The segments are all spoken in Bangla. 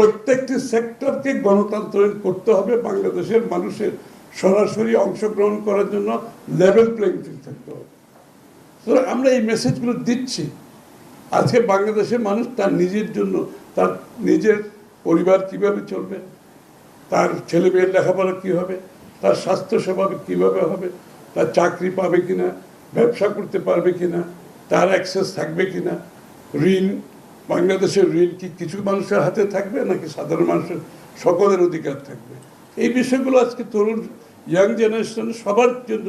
প্রত্যেকটি সেক্টরকে গণতান্ত্রিক করতে হবে বাংলাদেশের মানুষের সরাসরি অংশগ্রহণ করার জন্য লেভেল প্লেইং ফিল্ড থাকতে হবে। আমরা এই মেসেজগুলো দিচ্ছি। আজকে বাংলাদেশের মানুষ তার নিজের জন্য, তার নিজের পরিবার কীভাবে চলবে, তার ছেলে মেয়ের লেখাপড়া কী হবে, তার স্বাস্থ্যসেবা কীভাবে হবে, তার চাকরি পাবে কিনা, ব্যবসা করতে পারবে কিনা, তার অ্যাক্সেস থাকবে কিনা, ঋণ বাংলাদেশের ঋণ কি কিছু মানুষের হাতে থাকবে নাকি সাধারণ মানুষের সকলের অধিকার থাকবে? এই বিষয়গুলো আজকে তরুণ ইয়াং জেনারেশন সবার জন্য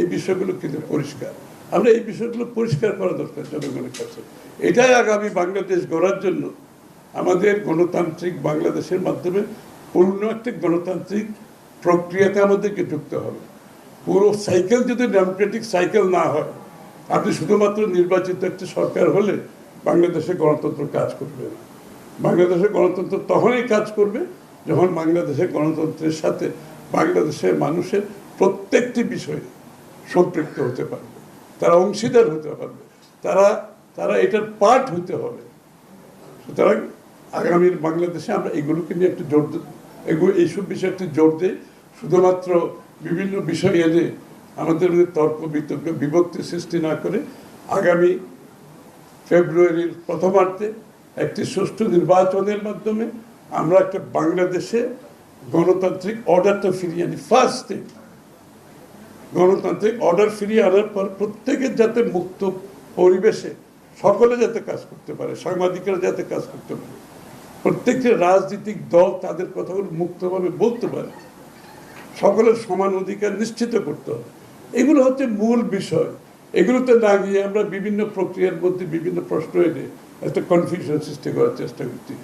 এই বিষয়গুলো কিন্তু পরিষ্কার। আমরা এই বিষয়গুলো পরিষ্কার করা দরকার জনগণের কাছে। এটাই আগামী বাংলাদেশ গড়ার জন্য আমাদের গণতান্ত্রিক বাংলাদেশের মাধ্যমে পূর্ণ একটা গণতান্ত্রিক প্রক্রিয়াতে আমাদেরকে ঢুকতে হবে। পুরো সাইকেল যদি ডেমোক্রেটিক সাইকেল না হয়, আপনি শুধুমাত্র নির্বাচিত একটি সরকার হলে বাংলাদেশে গণতন্ত্র কাজ করবে না। বাংলাদেশের গণতন্ত্র তখনই কাজ করবে যখন বাংলাদেশের গণতন্ত্রের সাথে বাংলাদেশের মানুষের প্রত্যেকটি বিষয়ে সম্পৃক্ত হতে পারবে। তারা অংশীদার হতে পারবে। তারা তারা এটার পার্ট হতে হবে। সুতরাং আগামীর বাংলাদেশে আমরা এগুলোকে নিয়ে একটু জোর এগুলো এইসব বিষয়ে একটু জোর দিই। শুধুমাত্র বিভিন্ন বিষয় এনে আমাদের তর্ক, বিতর্ক, বিভক্তি সৃষ্টি না করে আগামী ফেব্রুয়ারির প্রথমার্ধে একটি সুষ্ঠু নির্বাচনের মাধ্যমে আমরা একটা বাংলাদেশে গণতান্ত্রিক অর্ডারটা ফিরিয়ে আনি ফার্স্টে গণতান্ত্রিক অর্ডার ফিরিয়ে আনার পর প্রত্যেকের যাতে মুক্ত পরিবেশে, সকলে যাতে কাজ করতে পারে, সাংবাদিকরা যাতে কাজ করতে পারে, প্রত্যেকটি রাজনৈতিক দল তাদের কথাগুলো মুক্তভাবে বলতে পারে। সকলের সমান অধিকার নিশ্চিত করতে হবে। এগুলো হচ্ছে মূল বিষয়। এগুলোতে না গিয়ে আমরা বিভিন্ন প্রক্রিয়ার মধ্যে বিভিন্ন প্রশ্ন এনে একটা কনফিউশন সৃষ্টি করার চেষ্টা করছি।